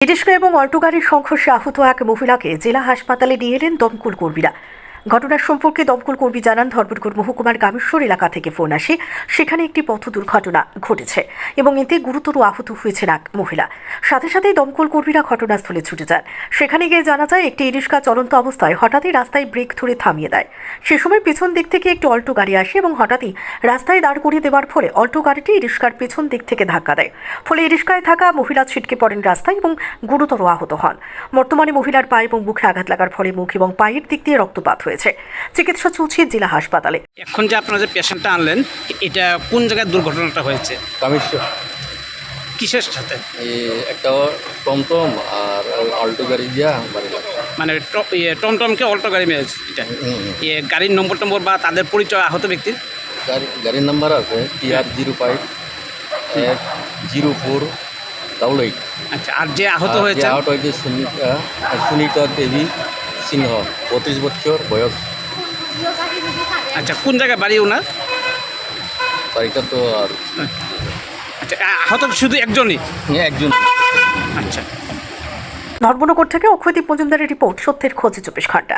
ইরিশকা এবং অল্টো গাড়ির সংঘর্ষে আহত এক মহিলাকে জেলা হাসপাতালে নিয়ে এলেন দমকল কর্মীরা। ঘটনার সম্পর্কে দমকল কর্মী জানান ধর্মপুর মহকুমার গামেশ্বর এলাকা থেকে ফোন আসে। সেখানে একটি পথ দুর্ঘটনা ঘটেছে এবং এতে গুরুতর আহত হয়েছেন এক মহিলা। সাথে সাথেই দমকল কর্মীরা ঘটনাস্থলে ছুটে যান। সেখানে গিয়ে জানা যায়, একটি ইরিশকা চলন্ত অবস্থায় হঠাৎই রাস্তায় ব্রেক ধরে থামিয়ে দেয়। সে সময় পেছন দিক থেকে একটি অল্টো গাড়ি আসে এবং হঠাৎই রাস্তায় দাঁড় করিয়ে দেওয়ার ফলে অল্টো গাড়িটি ইরিশকার পেছন দিক থেকে ধাক্কা দেয়। ফলে ইরিশকায় থাকা মহিলা ছিটকে পড়েন রাস্তায় এবং গুরুতর আহত হন। বর্তমানে মহিলার পায়ে এবং মুখে আঘাত লাগার ফলে মুখ এবং পায়ের দিক দিয়ে রক্তপাত হয়েছে। চিকিৎসা চলছে জেলা হাসপাতালে। এখন যে আপনারা যে পেশেন্টটা আনলেন এটা কোন জায়গায় দুর্ঘটনাটা হয়েছে? কিসের সাথে? একটা টমটম আর অল্টো গাড়ি দিয়া বাড়ি মানে ট- ইয়ে, টমটমকে অল্টো গাড়ি মেরেছে এটা। ইয়ে গাড়ির নম্বর টম্বর বা তাদের পরিচয় আহত ব্যক্তির? গাড়ি গাড়ির নাম্বার আছে টি আর জিরো ফাইভ এক জিরো ফোর ডাবল এইট। আচ্ছা আর যে আহত হয়েছে আহত হয়েছে সুনিতা সুনিতা দেবী সিংহ বত্রিশ বছর বয়স। আচ্ছা কোন জায়গায় বাড়ি ওনার? বাড়িটা তো আর আচ্ছা আহত শুধু একজনই? হ্যাঁ একজন। আচ্ছা। ধর্মনগর থেকে অক্ষয়দীপ মজুমদারের রিপোর্ট সত্যের খোঁজে চব্বিশ ঘণ্টা।